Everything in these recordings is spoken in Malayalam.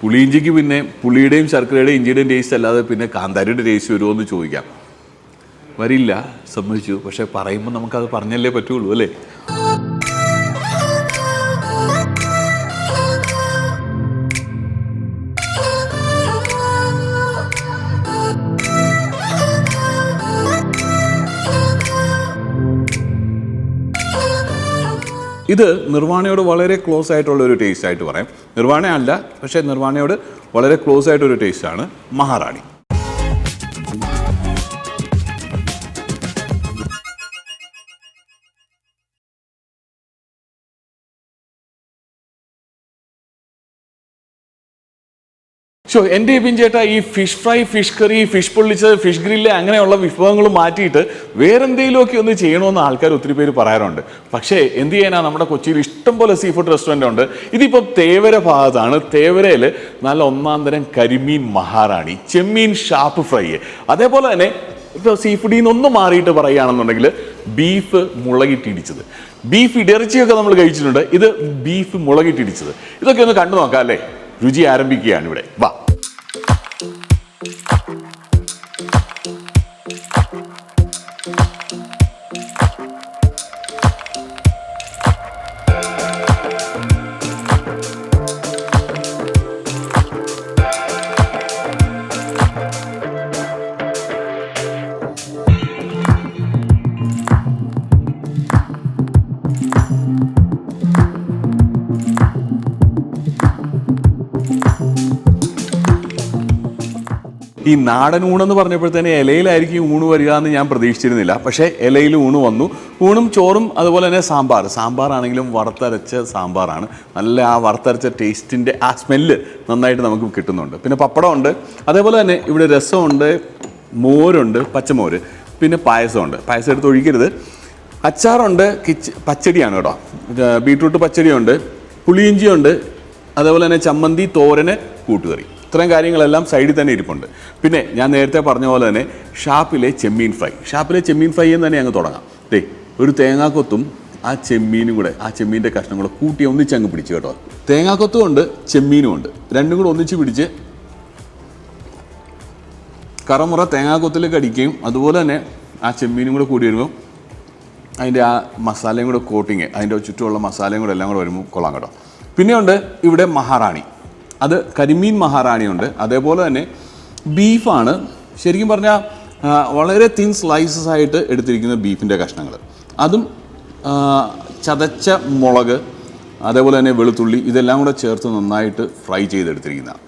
പുളിയിഞ്ചിക്ക് പിന്നെ പുളിയുടെയും ശർക്കരയുടെയും ഇഞ്ചിയുടെയും ടേസ്റ്റ് അല്ലാതെ പിന്നെ കാന്താരിയുടെ ടേസ്റ്റ് വരുമോ എന്ന് ചോദിക്കാം. വരില്ല സമ്മതിച്ചു. പക്ഷെ പറയുമ്പോൾ നമുക്കത് പറഞ്ഞല്ലേ പറ്റുള്ളൂ അല്ലേ? ഇത് നിർവാണയോട് വളരെ ക്ലോസ് ആയിട്ടുള്ള ഒരു ടേസ്റ്റ് ആയിട്ട് പറയാം. നിർവാണ അല്ല പക്ഷേ നിർവാണയോട് വളരെ ക്ലോസ് ആയിട്ടൊരു ടേസ്റ്റാണ് മഹാറാണി. ഷോ എന്റെ ഇപ്പം ചേട്ടാ ഈ fish fry fish curry fish പൊള്ളിച്ചത് ഫിഷ് ഗ്രില്ല് അങ്ങനെയുള്ള വിഭവങ്ങൾ മാറ്റിയിട്ട് വേറെന്തെങ്കിലുമൊക്കെ ഒന്ന് ചെയ്യണമെന്ന് ആൾക്കാർ ഒത്തിരി പേര് പറയാറുണ്ട്. പക്ഷേ എന്ത് ചെയ്യാനാ? നമ്മുടെ കൊച്ചിയിൽ ഇഷ്ടം പോലെ സീ ഫുഡ് റെസ്റ്റോറന്റ് ഉണ്ട്. ഇതിപ്പോൾ തേവര ഭാഗത്താണ്. തേവരയിൽ നല്ല ഒന്നാം തരം കരിമീൻ മഹാറാണി ചെമ്മീൻ ഷാപ്പ് ഫ്രൈ അതേപോലെ തന്നെ ഇപ്പോൾ സീ ഫുഡിൽ നിന്നൊന്ന് മാറിയിട്ട് പറയുകയാണെന്നുണ്ടെങ്കിൽ ബീഫ് മുളകിട്ടിടിച്ചത്. ബീഫ് ഇടിറച്ചിയൊക്കെ നമ്മൾ കഴിച്ചിട്ടുണ്ട്. ഇത് ബീഫ് മുളകിട്ടിടിച്ചത്. ഇതൊക്കെ ഒന്ന് കണ്ടു നോക്കാം അല്ലേ? രുചി ആരംഭിക്കുകയാണ് ഇവിടെ. വാ. ഈ നാടൻ ഊണെന്ന് പറഞ്ഞപ്പോഴത്തേന് ഇലയിലായിരിക്കും ഊണ് വരിക എന്ന് ഞാൻ പ്രതീക്ഷിച്ചിരുന്നില്ല. പക്ഷേ ഇലയിൽ ഊണ് വന്നു. ഊണും ചോറും അതുപോലെ തന്നെ സാമ്പാർ. സാമ്പാറാണെങ്കിലും വറുത്തരച്ച സാമ്പാറാണ്. നല്ല ആ വറുത്തരച്ച ടേസ്റ്റിന്റെ ആ സ്മെല്ല് നന്നായിട്ട് നമുക്ക് കിട്ടുന്നുണ്ട്. പിന്നെ പപ്പടമുണ്ട് അതേപോലെ തന്നെ ഇവിടെ രസമുണ്ട്. മോരുണ്ട്. പച്ചമോര്. പിന്നെ പായസമുണ്ട്. പായസം എടുത്ത് ഒഴിക്കരുത്. അച്ചാറുണ്ട്. കിച്ച് പച്ചടിയാണ് കേട്ടോ. ബീട്രൂട്ട് പച്ചടിയുണ്ട്. പുളിയിഞ്ചിയുണ്ട്. അതേപോലെ തന്നെ ചമ്മന്തി തോരന് കൂട്ടുകറി. ഇത്രയും കാര്യങ്ങളെല്ലാം സൈഡിൽ തന്നെ ഇരിപ്പുണ്ട്. പിന്നെ ഞാൻ നേരത്തെ പറഞ്ഞ പോലെ തന്നെ ഷാപ്പിലെ ചെമ്മീൻ ഫ്രൈ. ഷാപ്പിലെ ചെമ്മീൻ ഫ്രൈ എന്ന് തന്നെ അങ്ങ് തുടങ്ങാം. ദേ ഒരു തേങ്ങാക്കൊത്തും ആ ചെമ്മീനും കൂടെ ആ ചെമ്മീന്റെ കഷ്ണം കൂടെ കൂട്ടി ഒന്നിച്ച് അങ്ങ് പിടിച്ച് കേട്ടോ. തേങ്ങാക്കൊത്തും ഉണ്ട് ചെമ്മീനും ഉണ്ട്. രണ്ടും കൂടെ ഒന്നിച്ച് പിടിച്ച് കറമുറ തേങ്ങാക്കൊത്തിലേക്ക് അടിക്കുകയും അതുപോലെ തന്നെ ആ ചെമ്മീനും കൂടെ കൂടി വരുമ്പോൾ അതിന്റെ ആ മസാലയും കൂടെ കോട്ടിങ് അതിന്റെ ചുറ്റുമുള്ള മസാലയും കൂടെ എല്ലാം കൂടെ വരുമ്പോൾ കൊള്ളാം കേട്ടോ. പിന്നെയുണ്ട് ഇവിടെ മഹാറാണി. അത് കരിമീൻ മഹാറാണിയുണ്ട്. അതേപോലെ തന്നെ ബീഫാണ്. ശരിക്കും പറഞ്ഞാൽ വളരെ തിൻ സ്ലൈസസ് ആയിട്ട് എടുത്തിരിക്കുന്ന ബീഫിന്റെ കഷ്ണങ്ങൾ. അതും ചതച്ച മുളക് അതേപോലെ തന്നെ വെളുത്തുള്ളി ഇതെല്ലാം കൂടെ ചേർത്ത് നന്നായിട്ട് ഫ്രൈ ചെയ്തെടുത്തിരിക്കുന്നതാണ്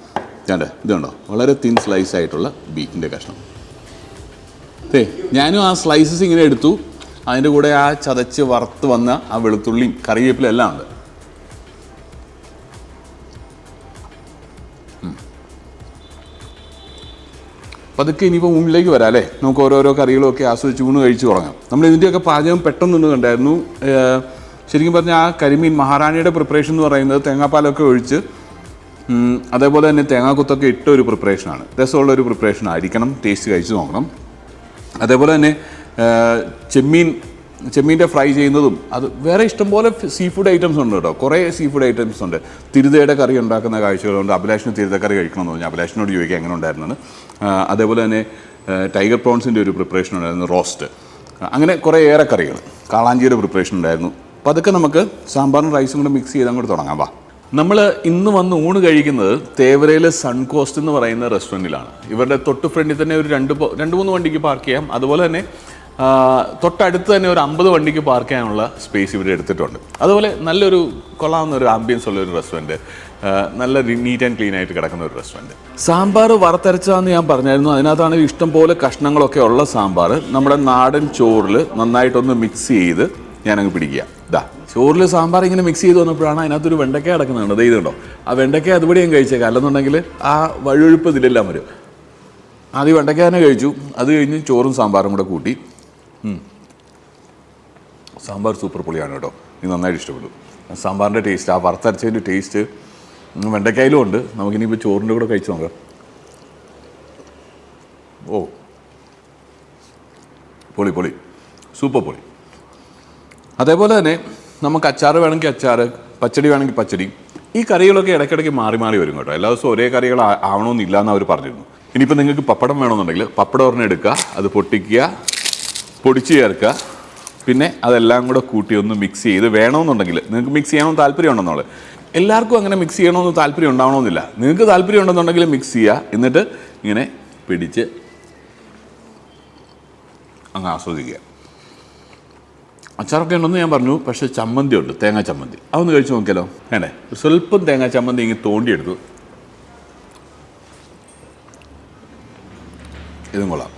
കണ്ടേ? ഇതുണ്ടോ വളരെ തിൻ സ്ലൈസ് ആയിട്ടുള്ള ബീഫിന്റെ കഷ്ണം. അതെ ഞാനും ആ സ്ലൈസസ് ഇങ്ങനെ എടുത്തു. അതിന്റെ കൂടെ ആ ചതച്ച് വറുത്ത് വന്ന ആ വെളുത്തുള്ളിയും കറിവേപ്പിലും എല്ലാം ഉണ്ട്. പതുക്കെ ഇനിയിപ്പോൾ മുമ്പിലേക്ക് വരാം അല്ലേ നമുക്ക് ഓരോരോ കറികളൊക്കെ ആസ്വദിച്ച് ഊണ് കഴിച്ച് തുടങ്ങാം. നമ്മൾ ഇതിന്റെയൊക്കെ പാചകം പെട്ടെന്ന് കണ്ടായിരുന്നു. ശരിക്കും പറഞ്ഞാൽ ആ കരിമീൻ മഹാറാണിയുടെ പ്രിപ്പറേഷൻ എന്ന് പറയുന്നത് തേങ്ങാപ്പാലൊക്കെ ഒഴിച്ച് അതേപോലെ തന്നെ തേങ്ങാക്കുത്തൊക്കെ ഇട്ട ഒരു പ്രിപ്പറേഷനാണ് രസമുള്ള ഒരു പ്രിപ്പറേഷൻ ആയിരിക്കണം. ടേസ്റ്റ് കഴിച്ച് നോക്കണം. അതേപോലെ തന്നെ ചെമ്മീൻ ചെമ്മീന്റെ ഫ്രൈ ചെയ്യുന്നതും അത് വേറെ ഇഷ്ടംപോലെ സീ ഫുഡ് ഐറ്റംസ് ഉണ്ട് കേട്ടോ. കുറേ സീ ഫുഡ് ഐറ്റംസ് ഉണ്ട്. തിരുതയുടെ കറി ഉണ്ടാക്കുന്ന കാഴ്ചകളുണ്ട്. അഭിലാഷിന് തിരുതക്കറി കഴിക്കണമെന്ന് പറഞ്ഞു. അഭിലാഷിനോട് ചോദിക്കുക എങ്ങനെ ഉണ്ടായിരുന്നത് അതേപോലെ തന്നെ ടൈഗർ പ്രോൺസിന്റെ ഒരു പ്രിപ്പറേഷൻ ഉണ്ടായിരുന്നു റോസ്റ്റ് അങ്ങനെ കുറേ ഏറെ കറികൾ കാളാഞ്ചിയുടെ പ്രിപ്പറേഷൻ ഉണ്ടായിരുന്നു. അപ്പോൾ അതൊക്കെ നമുക്ക് സാമ്പാറും റൈസും കൂടെ മിക്സ് ചെയ്ത് അങ്ങോട്ട് തുടങ്ങാം. വാ. നമ്മൾ ഇന്ന് വന്ന് ഊണ് കഴിക്കുന്നത് തേവരയിലെ സൺകോസ്റ്റ് എന്ന് പറയുന്ന റെസ്റ്റോറന്റിലാണ് ഇവരുടെ തൊട്ട് ഫ്രണ്ടിൽ തന്നെ ഒരു രണ്ട് രണ്ട് മൂന്ന് വണ്ടിക്ക് പാർക്ക് ചെയ്യാം. അതുപോലെ തന്നെ തൊട്ടടുത്ത് തന്നെ ഒരു അമ്പത് വണ്ടിക്ക് പാർക്ക് ചെയ്യാനുള്ള സ്പേസ് ഇവിടെ എടുത്തിട്ടുണ്ട്. അതുപോലെ നല്ലൊരു കൊള്ളാവുന്ന ഒരു ആംബിയൻസ് ഉള്ള ഒരു റെസ്റ്റോറന്റ് നല്ല നീറ്റ് ആൻഡ് ക്ലീൻ ആയിട്ട് കിടക്കുന്ന ഒരു റെസ്റ്റോറന്റ് സാമ്പാർ വറുത്തരച്ചതെന്ന് ഞാൻ പറഞ്ഞായിരുന്നു. അതിനകത്താണ് ഇഷ്ടം പോലെ കഷ്ണങ്ങളൊക്കെ ഉള്ള സാമ്പാർ. നമ്മുടെ നാടൻ ചോറിൽ നന്നായിട്ടൊന്ന് മിക്സ് ചെയ്ത് ഞാനങ്ങ് പിടിക്കുക. ഇതാ ചോറിൽ സാമ്പാർ ഇങ്ങനെ മിക്സ് ചെയ്ത് വന്നപ്പോഴാണ് അതിനകത്തൊരു വെണ്ടയ്ക്ക കിടക്കുന്നുണ്ട് ദേ ഇതുണ്ടോ ആ വെണ്ടയ്ക്ക അതുപടി ഞാൻ കഴിച്ചേക്കാം. അല്ലെന്നുണ്ടെങ്കിൽ ആ വഴുവഴുപ്പ് ഇതിലെല്ലാം വരും. ആദ്യം വെണ്ടയ്ക്ക തന്നെ കഴിച്ചു. അത് കഴിഞ്ഞ് ചോറും സാമ്പാറും കൂടെ കൂട്ടി. സാമ്പാർ സൂപ്പർ പൊളിയാണ് കേട്ടോ. എനിക്ക് നന്നായിട്ട് ഇഷ്ടപ്പെട്ടു. സാമ്പാറിന്റെ ടേസ്റ്റ് ആ വറുത്തരച്ചതിന്റെ ടേസ്റ്റ് വെണ്ടയ്ക്കായാലും ഉണ്ട്. നമുക്കിനിയിപ്പോൾ ചോറിന്റെ കൂടെ കഴിച്ചു നോക്കാം. ഓ. പൊളി പൊളി. സൂപ്പർ പൊളി. അതേപോലെ തന്നെ നമുക്ക് അച്ചാർ വേണമെങ്കിൽ അച്ചാർ പച്ചടി വേണമെങ്കിൽ പച്ചടി. ഈ കറികളൊക്കെ ഇടയ്ക്കിടയ്ക്ക് മാറി മാറി വരും കേട്ടോ. എല്ലാ ദിവസവും ഒരേ കറികൾ ആവണമെന്നില്ല എന്ന് അവർ പറഞ്ഞിരുന്നു. ഇനിയിപ്പോൾ നിങ്ങൾക്ക് പപ്പടം വേണമെന്നുണ്ടെങ്കിൽ പപ്പടം ഒരെണ്ണം എടുക്കുക അത് പൊട്ടിക്കുക പൊടിച്ച് ചേർക്കുക പിന്നെ അതെല്ലാം കൂടെ കൂട്ടി ഒന്ന് മിക്സ് ചെയ്ത് വേണമെന്നുണ്ടെങ്കിൽ നിങ്ങൾക്ക് മിക്സ് ചെയ്യണമെന്ന് താല്പര്യം ഉണ്ടെന്നുള്ളത് എല്ലാവർക്കും അങ്ങനെ മിക്സ് ചെയ്യണമെന്ന് താല്പര്യം ഉണ്ടാവണമെന്നില്ല. നിങ്ങൾക്ക് താല്പര്യം ഉണ്ടെന്നുണ്ടെങ്കിൽ മിക്സ് ചെയ്യുക. എന്നിട്ട് ഇങ്ങനെ പിടിച്ച് അങ്ങ് ആസ്വദിക്കുക. അച്ചാറൊക്കെ ഉണ്ടെന്ന് ഞാൻ പറഞ്ഞു. പക്ഷേ ചമ്മന്തി ഉണ്ട് തേങ്ങാ ചമ്മന്തി. അതൊന്ന് കഴിച്ച് നോക്കിയാലോ? വേണ്ടേ? സ്വല്പം തേങ്ങാ ചമ്മന്തി ഇങ്ങനെ തോണ്ടിയെടുത്തു. ഇതും കൊള്ളാം.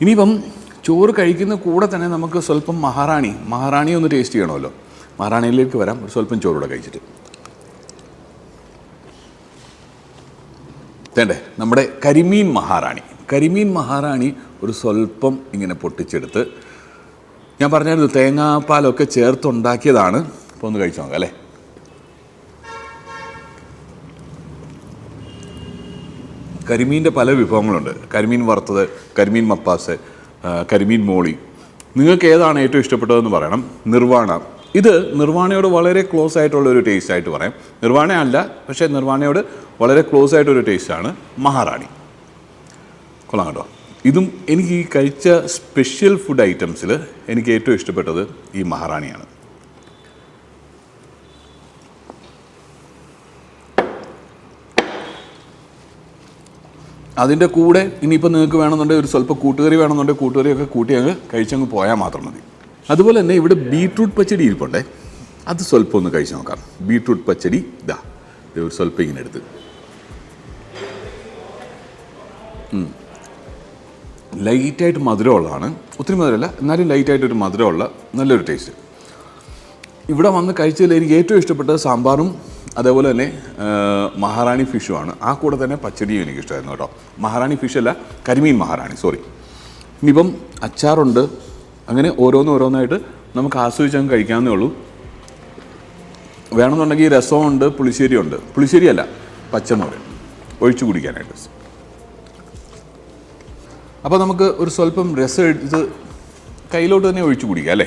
ഇനിയിപ്പം ചോറ് കഴിക്കുന്ന കൂടെ തന്നെ നമുക്ക് സ്വല്പം മഹാറാണി മഹാറാണി ഒന്ന് ടേസ്റ്റ് ചെയ്യണമല്ലോ. മഹാറാണിയിലേക്ക് വരാം ഒരു സ്വല്പം ചോറൂടെ കഴിച്ചിട്ട്. തേണ്ടേ നമ്മുടെ കരിമീൻ മഹാറാണി. കരിമീൻ മഹാറാണി ഒരു സ്വല്പം ഇങ്ങനെ പൊട്ടിച്ചെടുത്ത് ഞാൻ പറഞ്ഞായിരുന്നു തേങ്ങാപ്പാലൊക്കെ ചേർത്തുണ്ടാക്കിയതാണ്. അപ്പോൾ ഒന്ന് കഴിച്ചു നോക്കാം അല്ലേ? കരിമീന്റെ പല വിഭവങ്ങളുണ്ട്. കരിമീൻ വറുത്തത് കരിമീൻ മപ്പാസ് കരിമീൻ മോളി. നിങ്ങൾക്ക് ഏതാണ് ഏറ്റവും ഇഷ്ടപ്പെട്ടതെന്ന് പറയണം. നിർവാണ. ഇത് നിർവാണയോട് വളരെ ക്ലോസ് ആയിട്ടുള്ള ഒരു ടേസ്റ്റ് ആയിട്ട് പറയാം. നിർവാണ അല്ല പക്ഷേ നിർവാണയോട് വളരെ ക്ലോസ് ആയിട്ടൊരു ടേസ്റ്റാണ് മഹാറാണി. കൊള്ളാം കേട്ടോ. ഇതും എനിക്ക് ഈ കഴിച്ച സ്പെഷ്യൽ ഫുഡ് ഐറ്റംസിൽ എനിക്ക് ഏറ്റവും ഇഷ്ടപ്പെട്ടത് ഈ മഹാറാണിയാണ്. അതിന്റെ കൂടെ ഇനിയിപ്പോൾ നിങ്ങൾക്ക് വേണമെന്നുണ്ടെങ്കിൽ ഒരു സ്വല്പം കൂട്ടുകറി വേണമെന്നുണ്ടെങ്കിൽ കൂട്ടുകറിയൊക്കെ കൂട്ടി അങ്ങ് കഴിച്ചങ്ങ് പോയാൽ മാത്രം മതി. അതുപോലെ തന്നെ ഇവിടെ ബീട്രൂട്ട് പച്ചടി ഇരിപ്പുണ്ടേ അത് സ്വല്പം ഒന്ന് കഴിച്ച് നോക്കാം. ബീട്രൂട്ട് പച്ചടി ഇതാ ഒരു സ്വല്പം ഇങ്ങനെ എടുത്ത്. ലൈറ്റായിട്ട് മധുരമുള്ളതാണ്. ഒത്തിരി മധുരമല്ല എന്നാലും ലൈറ്റായിട്ടൊരു മധുരമുള്ള നല്ലൊരു ടേസ്റ്റ്. ഇവിടെ വന്ന് കഴിച്ചതിൽ എനിക്ക് ഏറ്റവും ഇഷ്ടപ്പെട്ടത് സാമ്പാറും അതേപോലെ തന്നെ മഹാറാണി ഫിഷുമാണ് ആ കൂടെ തന്നെ പച്ചടിയും എനിക്കിഷ്ടമായിരുന്നു കേട്ടോ. മഹാറാണി ഫിഷ് അല്ല കരിമീൻ മഹാറാണി സോറി ഇനിയിപ്പം അച്ചാറുണ്ട്. അങ്ങനെ ഓരോന്ന് ഓരോന്നായിട്ട് നമുക്ക് ആസ്വദിച്ച് അങ്ങ് കഴിക്കാവുന്നേ ഉള്ളൂ. വേണമെന്നുണ്ടെങ്കിൽ രസമുണ്ട് പുളിശ്ശേരിയുണ്ട്. പുളിശ്ശേരി അല്ല പച്ചമുളക് ഒഴിച്ചു കുടിക്കാനായിട്ട്. അപ്പോൾ നമുക്ക് ഒരു സ്വല്പം രസം എടുത്ത് കയ്യിലോട്ട് തന്നെ ഒഴിച്ചു കുടിക്കാം അല്ലേ?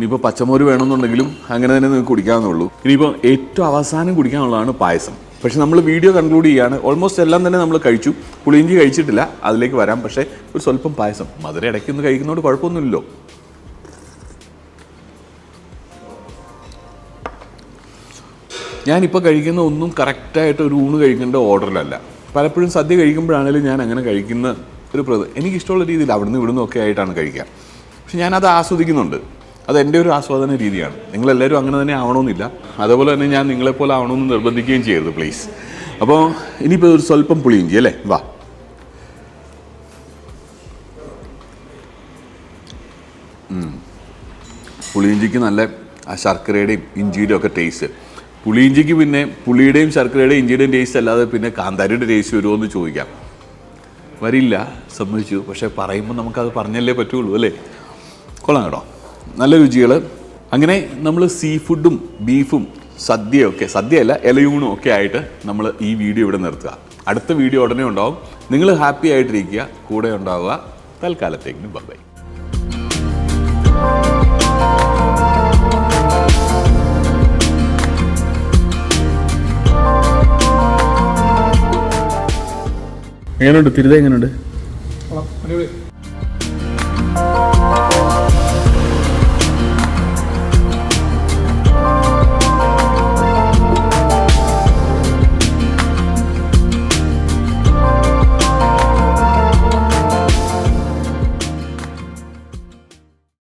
ഇനിയിപ്പോൾ പച്ചമോര് വേണമെന്നുണ്ടെങ്കിലും അങ്ങനെ തന്നെ നിങ്ങൾക്ക് കുടിക്കാവുന്നുള്ളൂ ഇനിയിപ്പോൾ ഏറ്റവും അവസാനം കുടിക്കാനുള്ളതാണ് പായസം. പക്ഷെ നമ്മൾ വീഡിയോ കൺക്ലൂഡ് ചെയ്യാണ്. ഓൾമോസ്റ്റ് എല്ലാം തന്നെ നമ്മൾ കഴിച്ചു. പുളിയിഞ്ചി കഴിച്ചിട്ടില്ല. അതിലേക്ക് വരാം. പക്ഷേ ഒരു സ്വല്പം പായസം. മധുര ഇടയ്ക്കൊന്ന് കഴിക്കുന്നതുകൊണ്ട് കുഴപ്പമൊന്നുമില്ലല്ലോ. ഞാനിപ്പോൾ കഴിക്കുന്ന ഒന്നും കറക്റ്റായിട്ട് ഒരു ഊണ് കഴിക്കേണ്ട ഓർഡറിലല്ല പലപ്പോഴും സദ്യ കഴിക്കുമ്പോഴാണെങ്കിലും ഞാൻ അങ്ങനെ കഴിക്കുന്ന ഒരു പ്രത് എനിക്കിഷ്ടമുള്ള രീതിയിൽ അവിടുന്ന് ഇവിടുന്ന് ഒക്കെ ആയിട്ടാണ് കഴിക്കുക. പക്ഷെ ഞാനത് ആസ്വദിക്കുന്നുണ്ട്. അത് എന്റെ ഒരു ആസ്വാദന രീതിയാണ്. നിങ്ങളെല്ലാവരും അങ്ങനെ തന്നെ ആവണമെന്നില്ല. അതേപോലെ തന്നെ ഞാൻ നിങ്ങളെപ്പോലെ ആവണമെന്ന് നിർബന്ധിക്കുകയും ചെയ്യരുത് പ്ലീസ് അപ്പോൾ ഇനിയിപ്പോൾ ഒരു സ്വല്പം പുളിയിഞ്ചി അല്ലേ? വാ. പുളിയിഞ്ചിക്ക് നല്ല ആ ശർക്കരയുടെയും ഇഞ്ചിയുടെയും ഒക്കെ ടേസ്റ്റ് പുളിയിഞ്ചിക്ക് പിന്നെ പുളിയുടെയും ശർക്കരയുടെയും ഇഞ്ചിയുടെയും ടേസ്റ്റ് അല്ലാതെ പിന്നെ കാന്താരിയുടെ ടേസ്റ്റ് വരുമോ എന്ന് ചോദിക്കാം. വരില്ല സമ്മതിച്ചു. പക്ഷേ പറയുമ്പോൾ നമുക്കത് പറഞ്ഞല്ലേ പറ്റുള്ളൂ അല്ലേ? കൊള്ളാം കേട്ടോ. നല്ല രുചികൾ അങ്ങനെ നമ്മൾ സീ ഫുഡും ബീഫും സദ്യയൊക്കെ സദ്യയല്ല ഇലയൂണും ഒക്കെ ആയിട്ട് നമ്മൾ ഈ വീഡിയോ ഇവിടെ നിർത്തുക. അടുത്ത വീഡിയോ ഉടനെ ഉണ്ടാവും. നിങ്ങൾ ഹാപ്പി ആയിട്ടിരിക്കുക കൂടെ ഉണ്ടാവുക. തൽക്കാലത്തേക്കിന് ബൈ എങ്ങനെയുണ്ട് തിരുത എങ്ങനെയുണ്ട്